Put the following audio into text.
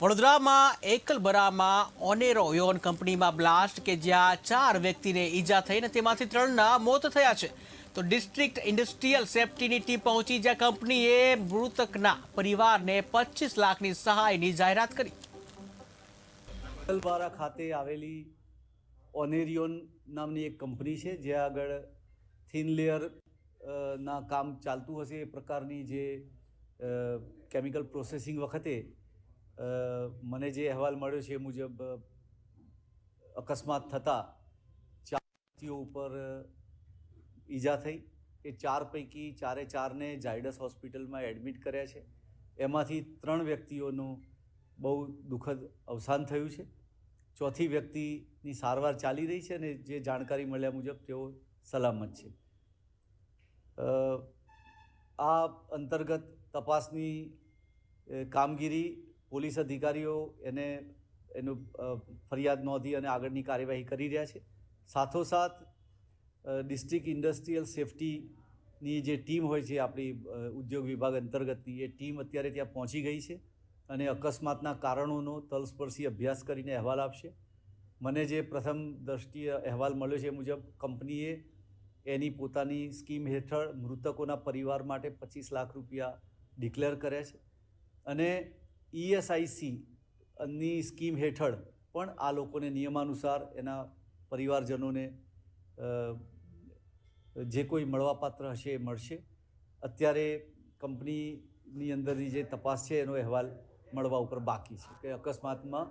વડોદરામાં એકલબરામાં ઓનેરો યોન કંપનીમાં બ્લાસ્ટ કે જ્યાં ચાર વ્યક્તિને ઈજા થઈને તેમાંથી ત્રણના મોત થયા છે. તો ડિસ્ટ્રિક્ટ ઇન્ડસ્ટ્રીયલ સેફટીની ટીમ પહોંચી જ્યાં કંપનીએ મૃતકના પરિવારને પચીસ લાખની સહાયની જાહેરાત કરી. અલબારા ખાતે આવેલી ઓનેરિયોન નામની એક કંપની છે, જે આગળ થિન લેયર ના કામ ચાલતું હશે એ પ્રકારની જે કેમિકલ પ્રોસેસિંગ વખતે મને જે અહેવાલ મળ્યો છે એ મુજબ અકસ્માત થતાં ચાર વ્યક્તિઓ ઉપર ઈજા થઈ. એ ચાર પૈકી ચારે ચારને ઝાયડસ હોસ્પિટલમાં એડમિટ કર્યા છે. એમાંથી ત્રણ વ્યક્તિઓનું બહુ દુઃખદ અવસાન થયું છે. ચોથી વ્યક્તિની સારવાર ચાલી રહી છે અને જે જાણકારી મળ્યા મુજબ તેઓ સલામત છે. આ અંતર્ગત તપાસની કામગીરી પોલીસ અધિકારીઓ એને એનું ફરિયાદ નોંધી અને આગળની કાર્યવાહી કરી રહ્યા છે. સાથોસાથ ડિસ્ટ્રિક્ટ ઇન્ડસ્ટ્રીયલ સેફટીની જે ટીમ હોય છે આપણી ઉદ્યોગ વિભાગ અંતર્ગતની, એ ટીમ અત્યારે ત્યાં પહોંચી ગઈ છે અને અકસ્માતના કારણોનો તલસ્પર્શી અભ્યાસ કરીને અહેવાલ આપશે. મને જે પ્રથમ દ્રષ્ટિએ અહેવાલ મળ્યો છે મુજબ, કંપનીએ એની પોતાની સ્કીમ હેઠળ મૃતકોના પરિવાર માટે પચીસ લાખ રૂપિયા ડિક્લેર કર્યા છે. અને ઈએસઆઈસી ની સ્કીમ હેઠળ પણ આ લોકોને નિયમાનુસાર એના પરિવારજનોને જે કોઈ મળવાપાત્ર હશે એ મળશે. અત્યારે કંપનીની અંદરની જે તપાસ છે એનો અહેવાલ મળવા ઉપર બાકી છે કે અકસ્માતમાં